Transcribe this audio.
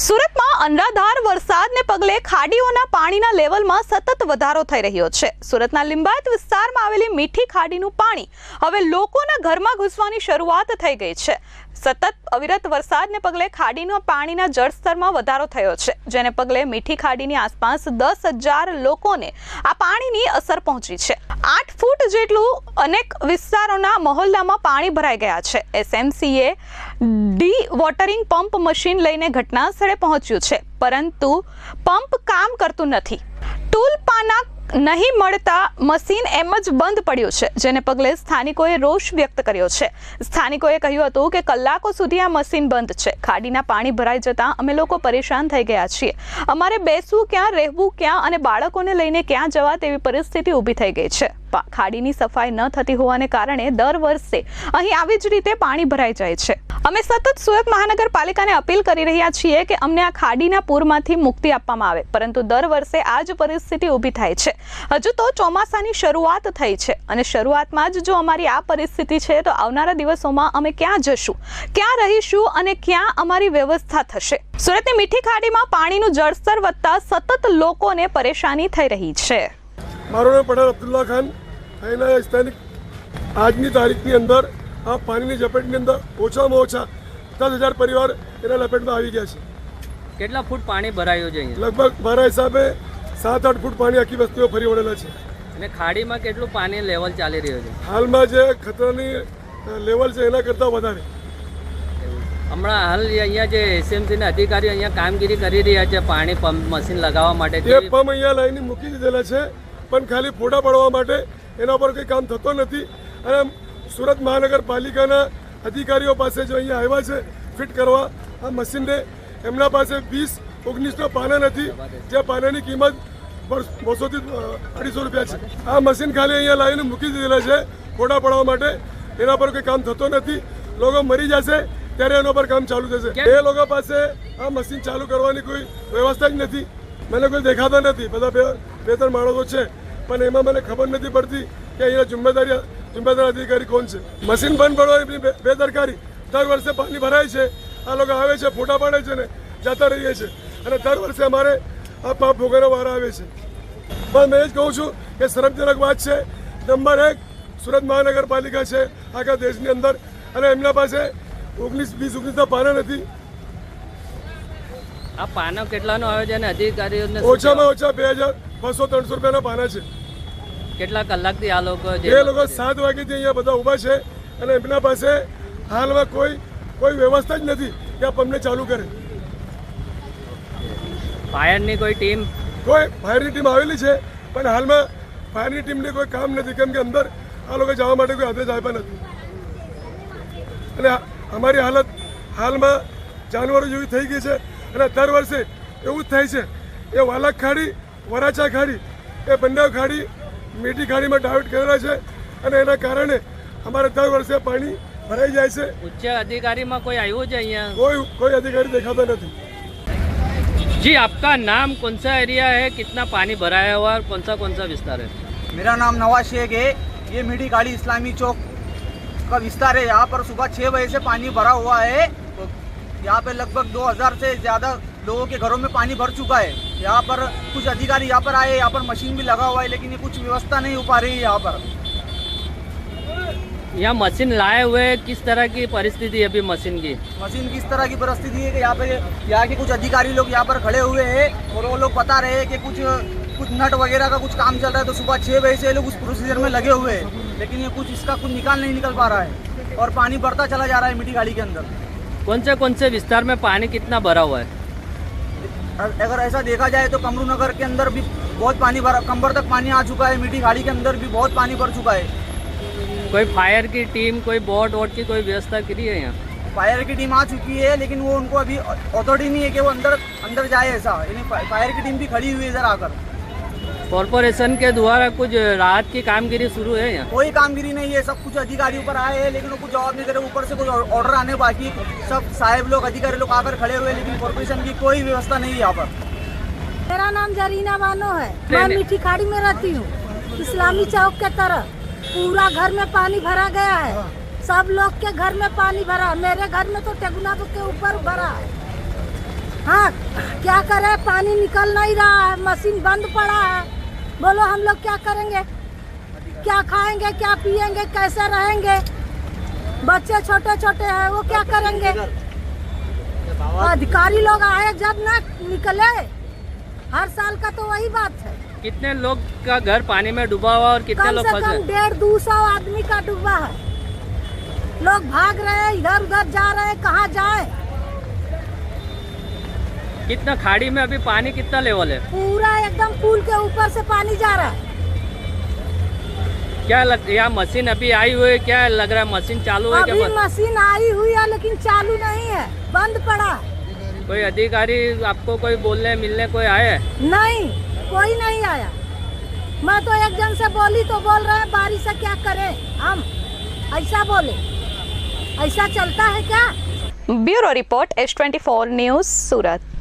સુરતમાં અનરાધાર વરસાદને પગલે ખાડીઓના પાણીના લેવલમાં સતત વધારો થઈ રહ્યો છે. સુરતના લિંબાયત વિસ્તારમાં આવેલી મીઠી ખાડીનું પાણી હવે લોકોના ઘરમાં ઘૂસવાની શરૂઆત થઈ ગઈ છે. સતત અવિરત વરસાદને પગલે ખાડીના પાણીના જળસ્તરમાં વધારો થયો છે, જેને પગલે મીઠી ખાડીની આસપાસ દસ હજાર લોકોને આ પાણીની અસર પહોંચી છે. આઠ ફૂટ જેટલું અનેક વિસ્તારોના મહોલ્લામાં પાણી ભરાઈ ગયા છે. એસએમસીએ ડી વોટરિંગ પંપ મશીન લઈને ઘટના સ્થળે પહોંચ્યું છે, પરંતુ પંપ કામ કરતું નથી. ટૂલ પાના નહીં મળતા મશીન એમ જ બંધ પડ્યું છે, જેને પગલે સ્થાનિકોએ રોષ વ્યક્ત કર્યો છે. સ્થાનિકોએ કહ્યું હતું કે કલાકો સુધી આ મશીન બંધ છે. ખાડીના પાણી ભરાઈ જતા અમે લોકો પરેશાન થઈ ગયા છીએ. અમારે બેસવું ક્યાં, રહેવું ક્યાં અને બાળકોને લઈને ક્યાં જવા તેવી પરિસ્થિતિ ઊભી થઈ ગઈ છે. ખાડીની સફાઈ ન થતી હોવાને કારણે દર વર્ષે અહીં આવી જ રીતે પાણી ભરાઈ જાય છે. અમે સતત સુરત મહાનગરપાલિકાને અપીલ કરી રહ્યા છીએ કે અમને આ ખાડીના પૂરમાંથી મુક્તિ આપવામાં આવે, પરંતુ દર વર્ષે આ જ પરિસ્થિતિ ઊભી થાય છે. હજુ તો ચોમાસાની શરૂઆત થઈ છે અને શરૂઆતમાં જ જો અમારી આ પરિસ્થિતિ છે, તો આવનારા દિવસોમાં અમે ક્યાં જશું, ક્યાં રહીશું અને ક્યાં અમારી વ્યવસ્થા થશે? સુરતની મીઠી ખાડીમાં પાણીનું જળસ્તર વધતા સતત લોકોને પરેશાની થઈ રહી છે. મારું નામ પટેલ અબ્દુલ્લા ખાન. સ્થાનિક આજની તારીખની અંદર આ પાણીની ઝપેટની અંદર ઓછામાં ઓછા દસ હજાર પરિવાર એના લપેટમાં આવી ગયા છે. કેટલા ફૂટ પાણી ભરાયું છે લગભગ મારા હિસાબે સાત આઠ ફૂટ પાણી આખી વસ્તીઓ ફરી વળેલા છે. અને ખાડીમાં કેટલું પાણી લેવલ ચાલી રહ્યું છે? હાલમાં જે ખતરાની લેવલ છે એના કરતાં વધારે. હમણાં હાલ અહીંયા જે એસએમસીના અધિકારીઓ અહીંયા કામગીરી કરી રહ્યા છે પાણી પંપ મશીન લગાવવા માટે. એ પંપ અહીંયા લઈને મૂકી દીધેલા છે પણ ખાલી ફોટા પડવા માટે એના પર કંઈ કામ થતો નથી. અને સુરત મહાનગરપાલિકાના અધિકારીઓ પાસે જો અહીંયા આવ્યા છે ફિટ કરવા આ મશીનને એમના પાસે વીસ ઓગણીસના પાના નથી જે પાનાની કિંમત બસોથી અઢીસો રૂપિયા છે. આ મશીન ખાલી અહીંયા લાવીને મૂકી દીધેલા છે ફોટા પડવા માટે. એના પર કોઈ કામ થતો નથી. લોકો મરી જશે ત્યારે એના પર કામ ચાલુ થશે. એ લોકો પાસે આ મશીન ચાલુ કરવાની કોઈ વ્યવસ્થા જ નથી. મને કોઈ દેખાતા નથી. બધા બે બે ત્રણ માણસો છે. પણ એમાં મને ખબર નથી પડતી કે અહીંયા જિમ્મેદારી જિમ્મેદાર અધિકારી કોણ છે? મશીન બંધ પડો એમની બેદરકારી. દર વર્ષે પાણી ભરાય છે. આ લોકો આવે છે ફોટા પાડે છે ને જતા રહીએ છે. અને દર વર્ષે અમારે આ પાપ ભોગવવાનો વારો આવે છે. પણ મેં જ કહું છું કે શરમજનક વાત છે. નંબર એક સુરત મહાનગરપાલિકા છે. આખા દેશની અંદર. અને એમના પાસે ઓગણીસ વીસ ઓગણીસના પાના નથી. આ પાનો કેટલાનો આવે છે અને અધિકારીઓને ઓછામાં ઓછા બે હજાર બસો ત્રણસો રૂપિયાના પાના છે? કેટલા કલાકથી આ લોકો જે એ લોકો સાત વાગ્યાથી અહીંયા બધા ઊભા છે અને એમના પાસે હાલમાં કોઈ કોઈ વ્યવસ્થા જ નથી કે આ પંપને ચાલુ કરે. ફાયરની કોઈ ટીમ? કોઈ ફાયરની ટીમ આવેલી છે પણ હાલમાં ફાયરની ટીમને કોઈ કામ નથી કેમ કે અંદર આ લોકો જવા માટે કોઈ આદેશ આપ્યા નથી. અને અમારી હાલત હાલમાં જાનવરો જેવી થઈ ગઈ છે અને દર વર્ષે એવું જ થાય છે. એ વાલક ખાડી વરાછા ખાડી એ બંડાવ ખાડી મીઠી ખાડીમાં ડાયવર્ટ કરેલા છે અને એના કારણે અમારે દર વર્ષે પાણી ભરાઈ જાય છે ઉચ્ચ અધિકારીમાં કોઈ આવ્યું છે અહીંયા કોઈ કોઈ અધિકારી દેખાતા નથી जी आपका नाम कौन सा एरिया है कितना पानी भराया हुआ और कौन सा कौन सा विस्तार है मेरा नाम नवाज शेख है ये मीठी गाड़ी इस्लामी चौक का विस्तार है यहाँ पर सुबह छः बजे से पानी भरा हुआ है तो यहाँ पे लगभग 2000 से ज़्यादा लोगों के घरों में पानी भर चुका है। यहाँ पर कुछ अधिकारी यहाँ पर आए यहाँ पर मशीन भी लगा हुआ है लेकिन ये कुछ व्यवस्था नहीं हो पा रही है यहाँ पर। यहाँ मशीन लाए हुए किस तरह की परिस्थिति है अभी मशीन की? मशीन किस तरह की परिस्थिति है कि यहाँ पे यहाँ के कुछ अधिकारी लोग यहाँ पर खड़े हुए हैं और वो लोग बता रहे हैं कि कुछ कुछ नट वगैरह का कुछ काम चल रहा है तो सुबह छः बजे से लोग उस प्रोसीजर में लगे हुए हैं लेकिन ये कुछ इसका कुछ निकाल नहीं निकल पा रहा है और पानी बढ़ता चला जा रहा है मीठी गाड़ी के अंदर। कौन से कौन से विस्तार में पानी कितना भरा हुआ है? अगर ऐसा देखा जाए तो कमरू नगर के अंदर भी बहुत पानी भरा कमर तक पानी आ चुका है मीठी गाड़ी के अंदर भी बहुत पानी भर चुका है। कोई फायर की टीम कोई बोट वोट की कोई व्यवस्था करी है यहाँ? फायर की टीम आ चुकी है लेकिन वो उनको अभी अथॉरिटी नहीं है कि वो अंदर अंदर जाए ऐसा। यानी फायर की टीम भी खड़ी हुई है इधर आकर। कॉरपोरेशन के द्वारा कुछ राहत की कामगिरी शुरू है यहाँ? कोई कामगिरी नहीं है सब कुछ अधिकारी ऊपर आए हैं लेकिन वो कुछ जवाब नहीं दे रहे ऊपर से कोई ऑर्डर आने बाकी। सब साहेब लोग अधिकारी लोग आकर खड़े हुए लेकिन कॉर्पोरेशन की कोई व्यवस्था नहीं है यहाँ पर। मेरा नाम जरीना बानो है। मैं मीठी खाड़ी में रहती हूँ। इस्लामी चौक के तरफ़ पूरा घर में पानी भरा गया है। सब लोग के घर में पानी भरा। मेरे घर में तो टेगुना के ऊपर भरा है। हाँ क्या करे? पानी निकल नहीं रहा है। मशीन बंद पड़ा है। बोलो हम लोग क्या करेंगे? क्या खाएँगे क्या पिएँगे कैसे रहेंगे? बच्चे छोटे छोटे हैं वो क्या करेंगे? अधिकारी लोग आए जब ना निकले हर साल का तो वही बात है। कितने लोग का घर पानी में डूबा हुआ और कितने लोग फंसे? डेढ़ दो सौ आदमी का डूबा है। लोग भाग रहे हैं इधर उधर जा रहे हैं कहाँ जाए? कितना खाड़ी में अभी पानी कितना लेवल है? पूरा एकदम पुल के ऊपर से पानी जा रहा है। क्या लग यहाँ मशीन अभी आई हुई है? क्या लग रहा है मशीन चालू है अभी मशीन आई हुई है लेकिन चालू नहीं है। बंद पड़ा। कोई अधिकारी आपको कोई बोलने मिलने कोई आया नहीं कोई नहीं आया। मैं तो एक जन से बोली तो बोल रहे हैं बारिश ऐसी क्या करे हम? ऐसा बोले। ऐसा चलता है क्या? Bureau report S twenty four news Surat.